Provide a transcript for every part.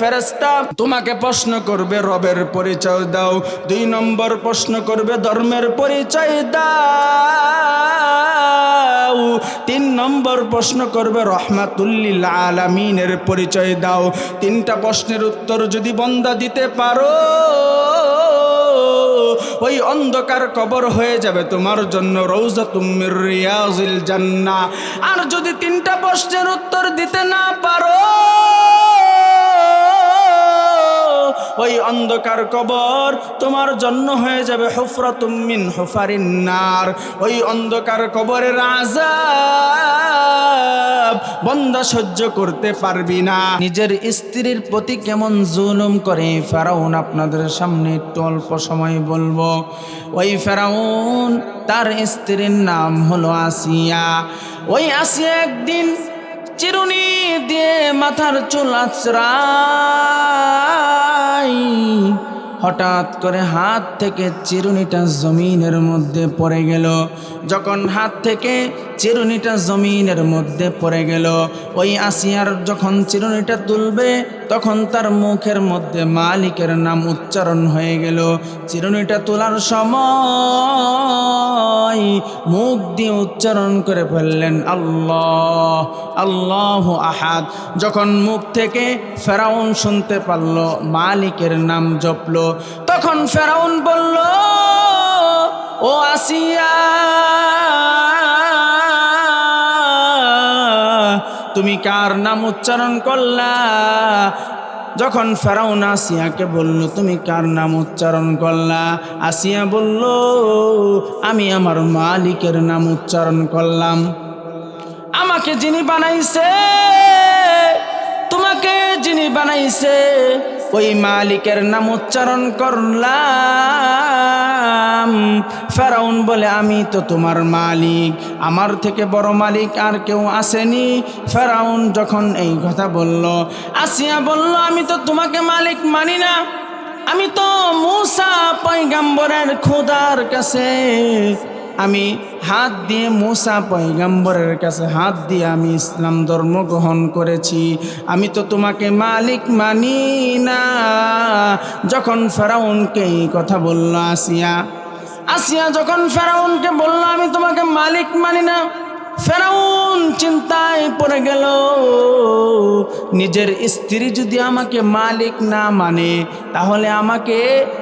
ফেরেস্তা তোমাকে প্রশ্ন করবে, রবের পরিচয় দাও। দুই নম্বর প্রশ্ন করবে, ধর্মের পরিচয় দাও। তিন নম্বর প্রশ্ন করবে, রহমাতুল্লিল আলামিনের পরিচয় দাও। তিনটা প্রশ্নের উত্তর যদি বন্দা দিতে পারো, ওই অন্ধকার কবর হয়ে যাবে। তোমার জন্য রৌজা তুমির রিয়াজিল জান্না আর যদি তিনটা প্রশ্নের উত্তর দিতে না পারো ওই অন্ধকার কবর তোমার জন্য হয়ে যাবে হুফরা তুমিন হুফারিন নার। ওই অন্ধকার কবরের আজাব বন্দা সহ্য করতে পারবি না। নিজের স্ত্রীর প্রতি কেমন জুলুম করে ফেরাউন আপনাদের সামনে একটু অল্প সময় বলব। ওই ফেরাউন, তার স্ত্রীর নাম হলো আসিয়া। ওই আসিয়া একদিন চিরুনি দিয়ে মাথার চুল আচড়াই হঠাৎ করে হাত থেকে চিরুনিটা জমিনের মধ্যে পড়ে গেল। যখন হাত থেকে চিরুনিটা জমিনের মধ্যে পড়ে গেল, ওই আসিয়ার যখন চিরুনিটা তুলবে তখন তার মুখের মধ্যে মালিকের নাম উচ্চারণ হয়ে গেল। চিরুনিটা তোলার সময় মুখ দিয়ে উচ্চারণ করে ফেললেন আল্লাহ আল্লাহ আহাদ। যখন মুখ থেকে ফেরাউন শুনতে পারল, মালিকের নাম জপল, তখন ফেরাউন বলল, ও আসিয়া তুমি কার নাম উচ্চারণ করলা? যখন ফেরাউন আসিয়াকে বলল, তুমি কার নাম উচ্চারণ করলা? আসিয়া বলল, আমি আমার মালিকের নাম উচ্চারণ করলাম। আমাকে যিনি বানাইছে যিনি বানাইছে, ওই মালিকের নাম উচ্চারণ করলাম। ফেরাউন বলে, আমি তো তোমার মালিক, আমার থেকে বড় মালিক আর কেউ আসেনি। ফেরাউন যখন এই কথা বলল, আসিয়া বলল, আমি তো তোমাকে মালিক মানি না, আমি তো মূসা পৈগাম্বরের খোদার কাছে আমি হাত দিয়ে মুসা পয়গম্বরের কাছে হাত দিয়ে আমি ইসলাম ধর্ম গ্রহণ করেছি। আমি তো তোমাকে মালিক মানি না। যখন ফেরাউনকে এই কথা বলল আসিয়া আসিয়া যখন ফেরাউনকে বলল, আমি তোমাকে মালিক মানি না, ফেরাউন চিন্তায় পড়ে গেল। নিজের স্ত্রী যদি আমাকে মালিক না মানে তাহলে আমাকে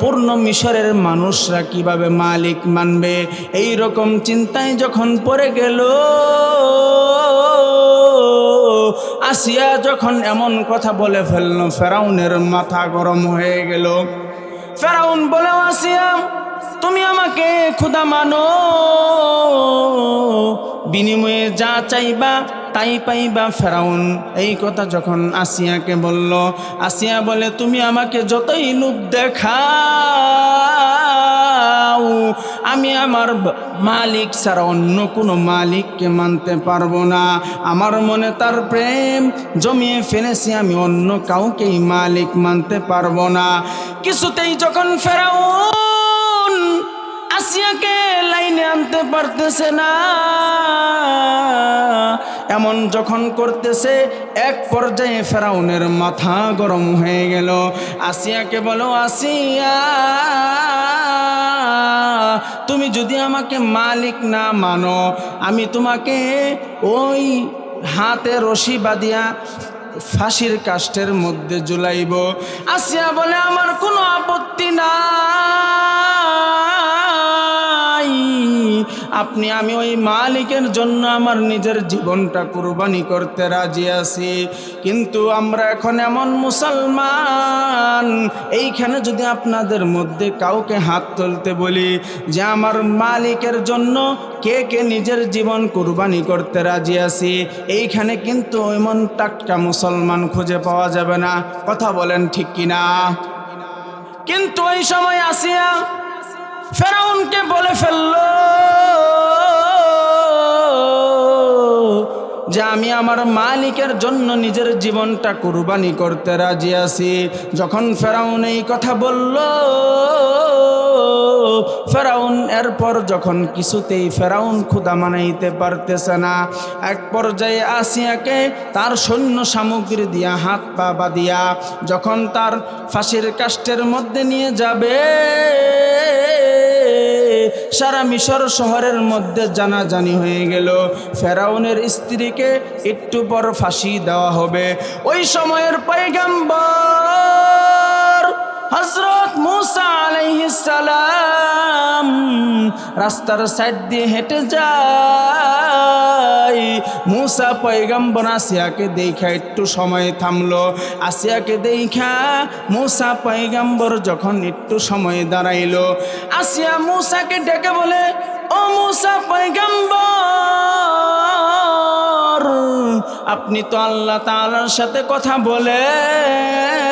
পূর্ণ মিশরের মানুষরা কীভাবে মালিক মানবে? এই রকম চিন্তায় যখন পড়ে গেল, আসিয়া যখন এমন কথা বলে ফেলল, ফেরাউনের মাথা গরম হয়ে গেল। ফেরাউন বলে, আসিয়া, তুমি আমাকে ক্ষুদা মানো। বিনিময়ে যা চাইবা তাই পাইবা ফেরাউন। এই কথা যখন আসিয়াকে বলল, আসিয়া বলে, তুমি আমাকে যতই লোক দেখাও, আমি আমার মালিক ছাড়া অন্য কোনো মালিককে মানতে পারব না। আমার মনে তার প্রেম জমিয়ে ফেলেছি, আমি অন্য কাউকেই মালিক মানতে পারব না। কিছুতেই যখন ফেরাউন আসিয়াকে লাইনে আনতে পারতেছে না এমন যখন করতেছে, এক পর্যায়ে ফেরাউনের মাথা গরম হয়ে গেল। আসিয়াকে বলো, আসিয়া, তুমি যদি আমাকে মালিক না মানো, আমি তোমাকে ওই হাতে রশি বাঁধিয়া ফাঁসির কাষ্টের মধ্যে জুলাইব আসিয়া বলে, আমার কোনো আপত্তি নাই। আপনি, আমি ওই মালিকের জন্য আমার নিজের জীবনটা কুরবানি করতে রাজি আছি। কিন্তু আমরা এখন এমন মুসলমান, এইখানে যদি আপনাদের মধ্যে কাউকে হাত তুলতে বলি যে আমার মালিকের জন্য কে কে নিজের জীবন কুরবানি করতে রাজি আছি, এইখানে কিন্তু এমন টাটকা মুসলমান খুঁজে পাওয়া যাবে না। কথা বলেন ঠিক কিনা? কিন্তু ওই সময় আসিয়া ফেরাউনকে বলে ফেলল যে আমি আমার মালিকের জন্য নিজের জীবনটা কুরবানি করতে রাজি আছি। যখন ফেরাউন এই কথা বলল, ফেরাউন এরপর যখন কিছুতেই ফেরাউন ক্ষুদা মানাইতে পারতেছে না, এক পর্যায়ে আসিয়াকে তার সৈন্য সামগ্রী দিয়া হাত পা বাঁধিয়া যখন তার ফাঁসির কাষ্টের মধ্যে নিয়ে যাবে সারা মিশর শহরের মধ্যে জানাজানি হয়ে গেল। ফেরাউনের স্ত্রীকে একটু পর ফাঁসি দেওয়া হবে। ওই সময়ের পৈগম্বর হজরত মুসা সালাম রাস্তার সাইড দিয়ে হেঁটে যায়। মুসা পৈগম্বর আসিয়াকে দেখা একটু সময় থামলো। আসিয়াকে দেখা মুসা পৈগম্বর যখন একটু সময় দাঁড়াইলো, আসিয়া মুসাকে ডেকে বলে, ও মুসা পৈগম্বর আপনি তো আল্লাহ তাআলার সাথে কথা বলেন।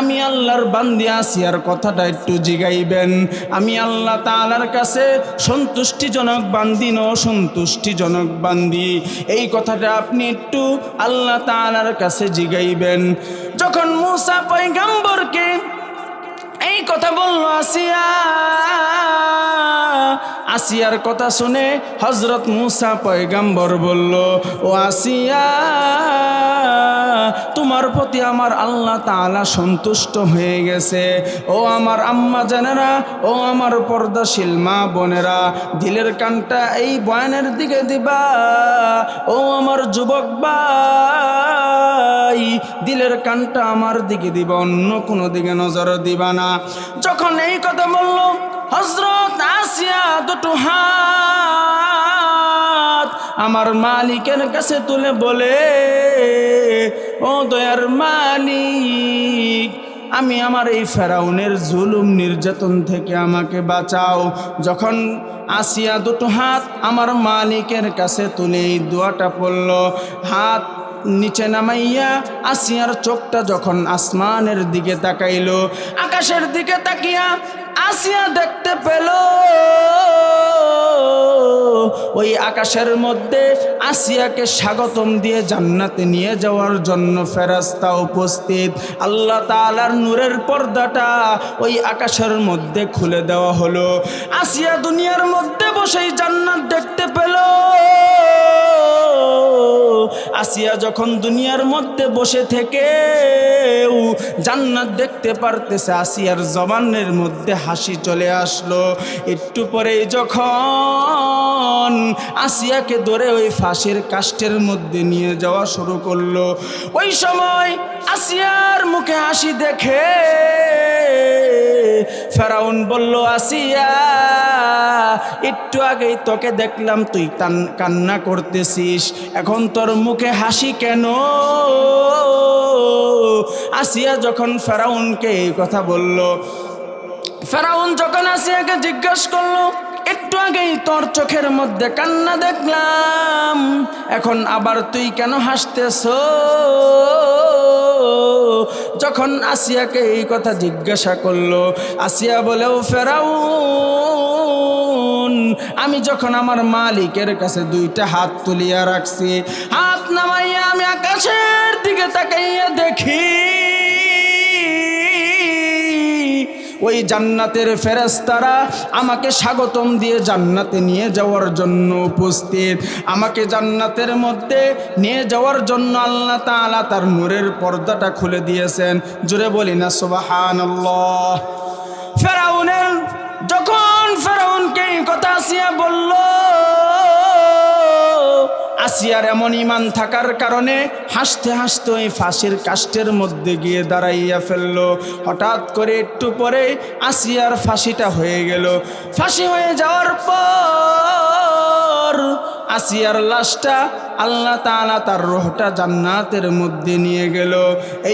আমি আল্লাহর বান্দি আসিয়ার কথাটা একটু জিগাইবেন। আমি আল্লাহ তালার কাছে সন্তুষ্টিজনক বান্দি ন সন্তুষ্টিজনক বান্দি। এই কথাটা আপনি একটু আল্লাহ তালার কাছে জিগাইবেন। যখন মুসা পৈগম্বরকে এই কথা বলল, আসিয়া আসিয়ার কথা শুনে হজরত মুসা পয়গাম্বর বলল, ও আসিয়া, তোমার প্রতি আমার আল্লাহ তাআলা সন্তুষ্ট হয়ে গেছে। ও আমার আম্মা জানেরা, ও আমার পর্দাশীল মা বোনেরা, দিলের কানটা এই বয়ানের দিকে দিবা। ও আমার যুবক ভাই, দিলের কানটা আমার দিকে দিবা, অন্য কোনো দিকে নজর দিবা না। যখন এই কথা বলল হজরত আসিয়া দুটো হাত আমার মালিকের কাছে তুলে বলে, ও দয়ার মালিক, আমি আমার এই ফেরাউনের জুলুম নির্যাতন থেকে আমাকে বাঁচাও। যখন আসিয়া দুটো হাত আমার মালিকের কাছে তুলে এই দোয়াটা পড়ল, হাত নিচে নামাইয়া আসিয়ার চোখটা যখন আসমানের দিকে তাকাইল, আকাশের দিকে তাকিয়া আসিয়া দেখতে পেল। ওই আকাশের মধ্যে আসিয়াকে স্বাগতম দিয়ে জান্নাতে নিয়ে যাওয়ার জন্য ফেরাস্তা উপস্থিত। আল্লাহ তাআলার নূরের পর্দাটা ওই আকাশের মধ্যে খুলে দেওয়া হলো। আসিয়া দুনিয়ার মধ্যে বসেই জান্নাত দেখতে পেল। আসিয়া যখন দুনিয়ার মধ্যে বসে থেকে জান্নাত দেখতে পারতেছে, আসিয়ার জবানের মধ্যে হাসি চলে আসলো। একটু পরেই যখন আসিয়াকে ধরে ওই ফাঁসির কাষ্টের মধ্যে নিয়ে যাওয়া শুরু করল, ওই সময় আসিয়ার মুখে হাসি দেখে ফেরাউন বলল, আসিয়া, একটু আগেই তোকে দেখলাম, তুই কান- কান্না করতেছিস। এখন তোর মুখে হাসি কেন? আসিয়া যখন ফেরাউনকে এই কথা বলল, ফেরাউন যখন আসিয়াকে জিজ্ঞেস করল, একটু আগেই তোর চোখের মধ্যে কান্না দেখলাম, এখন আবার তুই কেন হাসতেছ? যখন আসিয়াকে এই কথা জিজ্ঞাসা করল, আসিয়া বলেও ফেরাও আমি যখন আমার মালিকের কাছে দুইটা হাত তুলিয়া রাখছি, হাত নামাইয়া আমি আকাশের দিকে তাকাইয়া দেখি ওই জান্নাতের ফেরেস্তারা আমাকে স্বাগতম দিয়ে জান্নাতে নিয়ে যাওয়ার জন্য উপস্থিত। আমাকে জান্নাতের মধ্যে নিয়ে যাওয়ার জন্য আল্লাহ তালা তার নূরের পর্দাটা খুলে দিয়েছেন। জুড়ে বলি না সোবাহান ফেরাউনের, যখন ফেরাউনকে কথা আসিয়া বলল আসিয়ার এমন ইমান থাকার কারণে হাসতে হাসতে ওই ফাঁসির কাষ্টের মধ্যে গিয়ে দাঁড়াইয়া ফেলল। হঠাৎ করে একটু পরে আসিয়ার ফাঁসিটা হয়ে গেল। ফাঁসি হয়ে যাওয়ার পর আসিয়ার লাশটা আল্লাহ তাআলা তার রোহটা জান্নাতের মধ্যে নিয়ে গেল।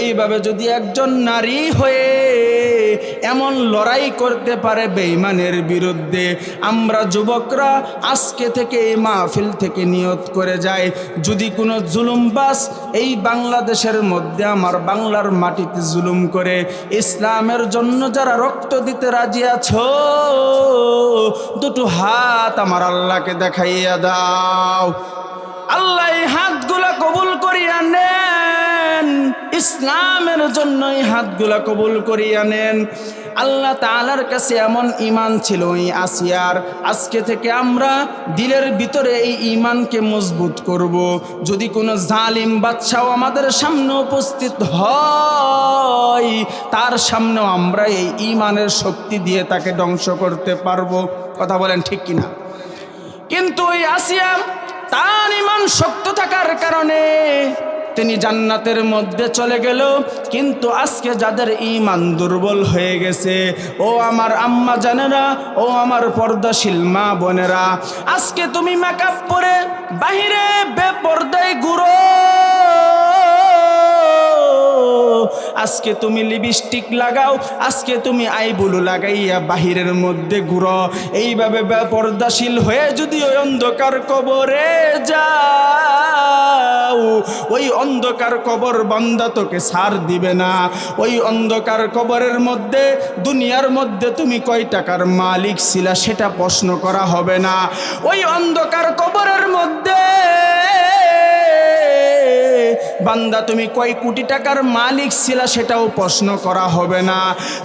এইভাবে যদি একজন নারী হয়ে এমন লড়াই করতে পারে বেঈমানের বিরুদ্ধে। আমরা যুবকরা আজকে থেকে এই মাহফিল থেকে নিয়ত করে যাই। যদি কোনো জুলুমবাস এই বাংলাদেশের মধ্যে আমার বাংলার মাটিতে জুলুম করে, ইসলামের জন্য যারা রক্ত দিতে রাজি আছো, দুটো হাত আমার আল্লাহকে দেখাইয়া দাও। আল্লাহ এই হাতগুলা কবুল করিয়া নেন। ইসলামের জন্যই হাতগুলা কবুল করিয়া নেন। আল্লাহ তাআলার কাছে এমন ইমান ছিল ওই আসিয়ার, আজকে থেকে আমরা দিলের ভিতরে এই ইমানকে মজবুত করব। যদি কোনো জালিম বাচ্চাও আমাদের সামনে উপস্থিত হয়, তার সামনেও আমরা এই ইমানের শক্তি দিয়ে তাকে ধ্বংস করতে পারব। কথা বলেন ঠিক কিনা? কিন্তু ওই আসিয়া তার ইমান শক্ত থাকার কারণে তিনি জান্নাতের মধ্যে চলে গেল। কিন্তু আজকে যাদের ইমান দুর্বল হয়ে গেছে, ও আমার আম্মা জানেরা, ও আমার পর্দাশীল মা বোনেরা, আজকে তুমি মেকআপ পরে বাহিরে বেপর্দায় গুরো আজকে তুমি লিপস্টিক লাগাও, আজকে তুমি আইবুলু লাগাইয়া বাহিরের মধ্যে ঘুরো। এইভাবে পর্দাশীল হয়ে যদি ওই অন্ধকার কবরে যাও ওই অন্ধকার কবর বান্দা তোকে সার দিবে না। ওই অন্ধকার কবরের মধ্যে, দুনিয়ার মধ্যে তুমি কয় টাকার মালিক ছিলা সেটা প্রশ্ন করা হবে না। ওই অন্ধকার কবরের মধ্যে বান্দা, তুমি কয় কোটি টাকার মালিক ছিলা সেটাও প্রশ্ন করা হবে না।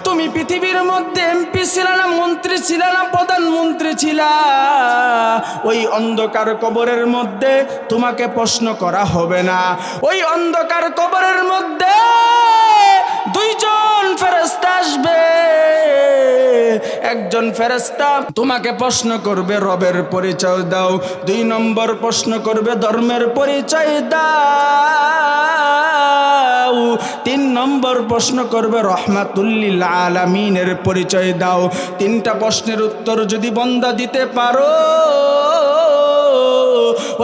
তুমি পৃথিবীর মধ্যে এমপি ছিল না, মন্ত্রী ছিল না, প্রধানমন্ত্রী ছিল। ওই অন্ধকার কবরের মধ্যে তোমাকে প্রশ্ন করা হবে না। ওই অন্ধকার কবরের মধ্যে একজন ফেরেস্তা তোমাকে প্রশ্ন করবে, রবের পরিচয় দাও। দুই নম্বর প্রশ্ন করবে, ধর্মের পরিচয় দাও। তিন নম্বর প্রশ্ন করবে, রহমাতুল্লিল আলামিনের পরিচয় দাও। তিনটা প্রশ্নের উত্তর যদি বন্দা দিতে পারো,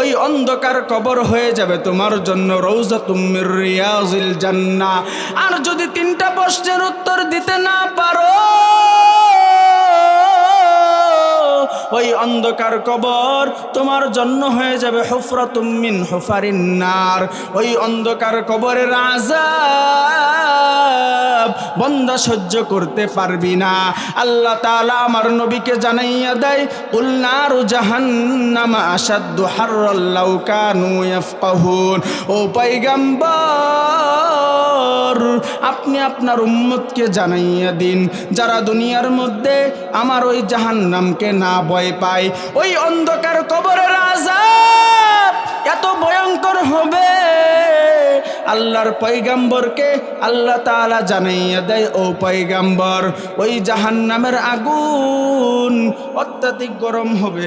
ওই অন্ধকার কবর হয়ে যাবে। তোমার জন্য রৌজা তুমির রিয়াজিল জান্না আর যদি তিনটা প্রশ্নের উত্তর দিতে না পারো। ওই অন্ধকার কবর তোমার জন্য হয়ে যাবে হুফরা তুমিন হুফারিন নার। ওই অন্ধকার কবরের আজাব বন্দা সহ্য করতে পারবি না। আল্লাহ তালা আমার নবীকে জানাইয়া দেয়, কুল নারু জাহান্নামা আসাদ্দু হাররাল্লাউ কানু ইয়াফকাহুন। ও পয়গম্বর আপনি আপনার উম্মতকে জানাইয়া দিন, যারা দুনিয়ার মধ্যে আমার ওই জাহান্নামকে না ভয় পায়। ওই অন্ধকার কবরের আজাব এত ভয়ঙ্কর হবে। আল্লাহর পৈগাম্বরকে আল্লাহ তালা জানাইয়া দেয়, ও পৈগাম্বর ওই জাহান্নামের আগুন অত্যাধিক গরম হবে।